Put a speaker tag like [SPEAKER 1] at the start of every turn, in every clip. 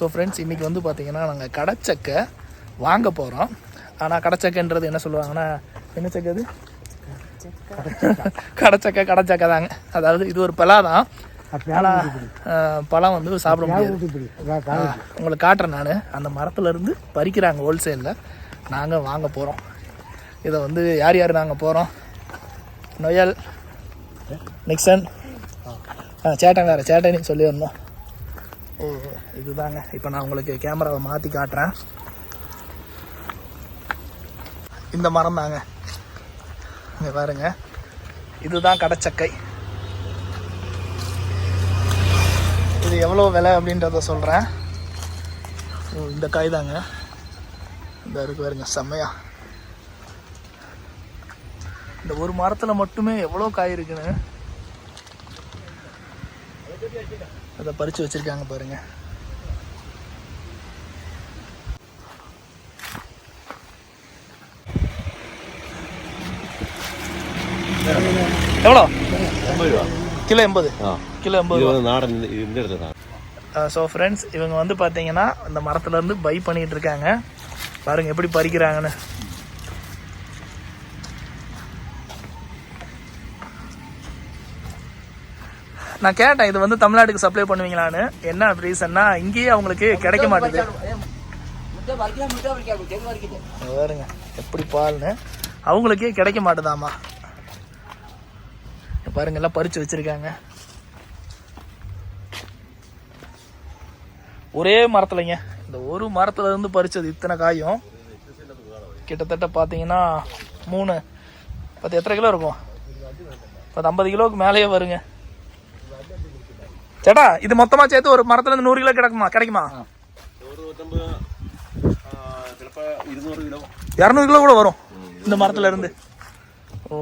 [SPEAKER 1] So friends இன்றைக்கி வந்து பார்த்தீங்கன்னா நாங்கள் கடச்சக்கை வாங்க போகிறோம் ஆனால் கடச்சக்கைன்றது என்ன சொல்லுவாங்கன்னா என்ன சக்கை அது? கடச்சக்கை. கடச்சக்கை தாங்க. அதாவது இது ஒரு பலா தான். ஆனால் பழம் வந்து சாப்பிட முடியாது. உங்களுக்கு காட்டுறேன் நான். அந்த மரத்துல இருந்து பறிக்கிறாங்க ஹோல்சேலில் நாங்கள் வாங்க போகிறோம் இதை வந்து யார் யார் நாங்கள் போகிறோம் நொயல் நிக்சன். ஆ சேட்டங்கார சேட்டனி சொல்லியிருந்தோம் ஓ இதுதாங்க. இப்போ நான் உங்களுக்கு கேமராவை மாற்றி காட்டுறேன். இந்த மரம் தாங்க. இங்கே பாருங்க. இதுதான் கடச்சக்கை. இது எவ்வளோ விலை அப்படின்றத சொல்கிறேன் ஓ இந்த காய் தாங்க இந்த இருக்கு பாருங்க செம்மையா. இந்த ஒரு மரத்தில் மட்டுமே எவ்வளோ காய் இருக்குன்னு. அதை பறித்து வச்சிருக்காங்க பாருங்க. எவ்வளோ? கிலோ எண்பது. கிலோ எண்பது
[SPEAKER 2] நாடன் இந்த- இடத்துல தான்.
[SPEAKER 1] ஸோ ஃப்ரெண்ட்ஸ் இவங்க வந்து பார்த்தீங்கன்னா இந்த மரத்துலேருந்து பை பண்ணிட்டு இருக்காங்க. பாருங்க எப்படி பறிக்கிறாங்கன்னு. நான் கேட்டேன் இது வந்து தமிழ்நாட்டுக்கு சப்ளை பண்ணுவீங்களான்னு? என்ன ரீசன்னா இங்கேயே அவங்களுக்கு கிடைக்க மாட்டேது இங்க பாருங்க எப்படி பால்னு. அவங்களுக்கே கிடைக்க மாட்டுதாமா. பாருங்க எல்லாம் பறிச்சு வச்சிருக்காங்க. ஒரே மரத்துலங்க. இந்த ஒரு மரத்துல இருந்து பறிச்சது இத்தனை காயும். கிட்டத்தட்ட பார்த்தீங்கன்னா மூணு. பத்து எத்தனை கிலோ இருக்கும்? பத்து ஐம்பது கிலோவுக்கு மேலேயே வருங்க. சேட்டா இது மொத்தமா சேர்த்து ஒரு மரத்துல இருந்து நூறு கிலோ கிடைக்குமா கிடைக்குமா
[SPEAKER 2] ചിലപ്പോൾ ഇരുന്നൂറ് കിലോ
[SPEAKER 1] இரநூறு கிலோ கூட வரும் இந்த மரத்துல இருந்து ஓ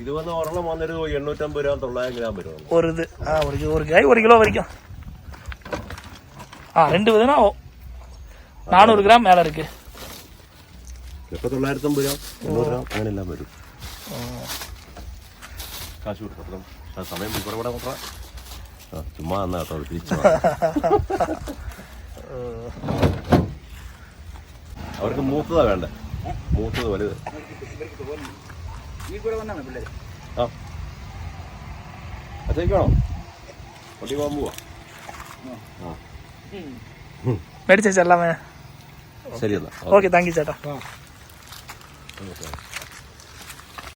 [SPEAKER 2] ഇത് വന്ന് ഒരെണ്ണം വന്നൊരു എണ്ണൂറ്റമ്പത് രൂപ തൊള്ളായിരം ഗ്രാം വരും
[SPEAKER 1] ஒரு இது ஆ ஒரு கி- ஒரு காய் ஒரு கிலோ வரைக்கும் ஆ ரெண்டு விதனா நானூறு கிராம் மேலே இருக்கு
[SPEAKER 2] ചിലപ്പോൾ തൊള്ളായിരത്തമ്പത് രൂപ എണ്ണൂറ് രൂപ അങ്ങനെ എല്ലാം വരും കാശ് കൊടുക്കണം ആ സമയം പുറപ്പെടാൻ കൊണ്ടാ ആ ചുമ്മാ എന്നാ തിളപ്പിച്ചു അവർക്ക് മൂത്തതാ വേണ്ട മൂത്തത് വലുത് ആ അച്ഛനോ വണ്ടി പോകാൻ പോവാ ശരി എന്നാ
[SPEAKER 1] ഓക്കെ താങ്ക് യു
[SPEAKER 2] ചേട്ടാ